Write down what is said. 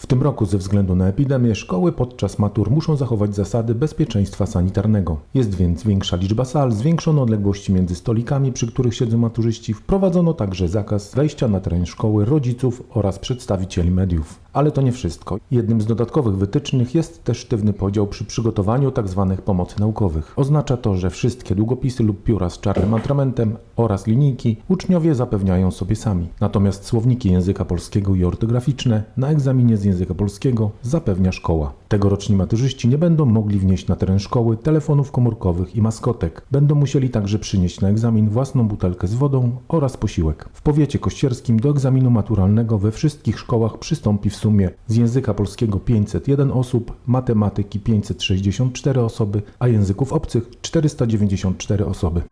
W tym roku ze względu na epidemię szkoły podczas matur muszą zachować zasady bezpieczeństwa sanitarnego. Jest więc większa liczba sal, zwiększono odległości między stolikami, przy których siedzą maturzyści, wprowadzono także zakaz wejścia na teren szkoły rodziców oraz przedstawicieli mediów. Ale to nie wszystko. Jednym z dodatkowych wytycznych jest też sztywny podział przy przygotowaniu tzw. pomocy naukowych. Oznacza to, że wszystkie długopisy lub pióra z czarnym atramentem oraz linijki uczniowie zapewniają sobie sami. Natomiast słowniki języka polskiego i ortograficzne na egzaminie z języka polskiego zapewnia szkoła. Tegoroczni maturzyści nie będą mogli wnieść na teren szkoły telefonów komórkowych i maskotek. Będą musieli także przynieść na egzamin własną butelkę z wodą oraz posiłek. W powiecie kościerskim do egzaminu maturalnego we wszystkich szkołach przystąpi w sumie z języka polskiego 501 osób, matematyki 564 osoby, a języków obcych 494 osoby.